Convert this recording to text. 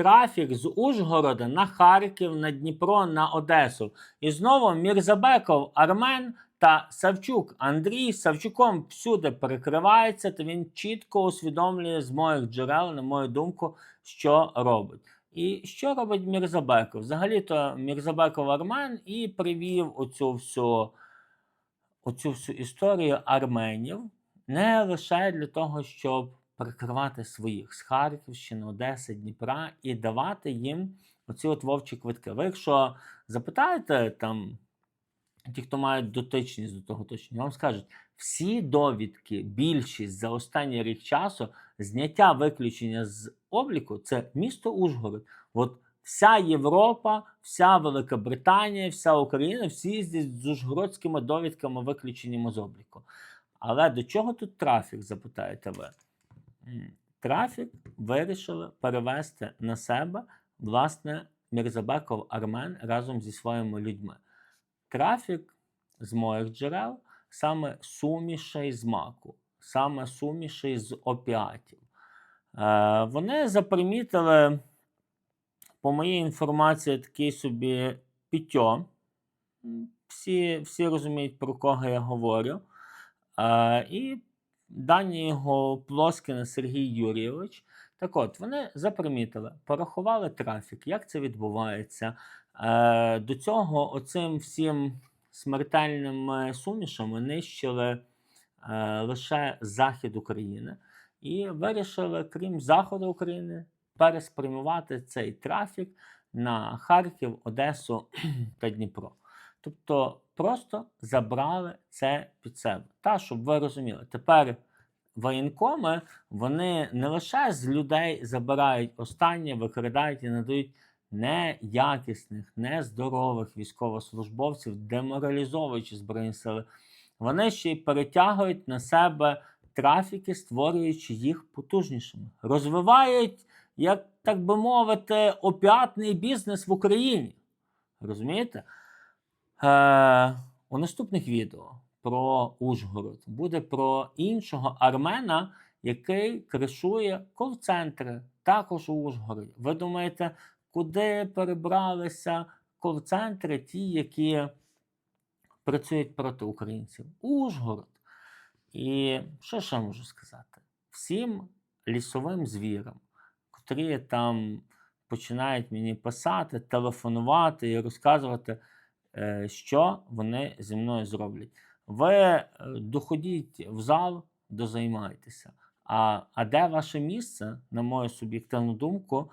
трафік з Ужгорода на Харків, на Дніпро, на Одесу. І знову Мірзабеков Армен та Савчук Андрій Савчуком всюди перекривається, то він чітко усвідомлює з моїх джерел, на мою думку, що робить. І що робить Мірзабеков? Взагалі-то Мірзабеков Армен і привів оцю всю, оцю всю історію арменів не лише для того, щоб прикривати своїх з Харківщини, Одеси, Дніпра і давати їм оці от вовчі квитки. Ви якщо запитаєте там ті, хто мають дотичність до того точення, вам скажуть, всі довідки, більшість за останній рік часу, зняття виключення з обліку це місто Ужгород. От вся Європа, вся Велика Британія, вся Україна, всі їздять з ужгородськими довідками, виключеннями з обліку. Але до чого тут трафік, запитаєте ви? Трафік вирішили перевести на себе власне Мірзабеков Армен разом зі своїми людьми. Трафік з моїх джерел саме сумішей з маку, саме сумішей з опіатів. Е, вони запримітили, по моїй інформації, такий собі Пітьо. Всі, всі розуміють, про кого я говорю. Е, і дані його Плоскіна Сергій Юрійович. Так от, вони запримітили, порахували трафік, як це відбувається. Е, до цього оцим всім смертельними сумішами нищили е, лише захід України і вирішили, крім заходу України, переспрямувати цей трафік на Харків, Одесу та Дніпро. Тобто просто забрали це під себе. Та, щоб ви розуміли, тепер воєнкоми вони не лише з людей забирають останнє, викрадають і надають неякісних, нездорових військовослужбовців, деморалізовуючи Збройні сили, вони ще й перетягують на себе трафіки, створюючи їх потужнішими. Розвивають, як так би мовити, опіатний бізнес в Україні. Розумієте? Е, у наступних відео про Ужгород буде про іншого армена, який кришує кол-центри також у Ужгороді. Ви думаєте, куди перебралися кол-центри, ті, які працюють проти українців? Ужгород. І що ще можу сказати? Всім лісовим звірам, котрі там починають мені писати, телефонувати і розказувати, що вони зі мною зроблять. Ви е, доходіть в зал, дозаймайтеся. А, а де ваше місце, на мою суб'єктивну думку,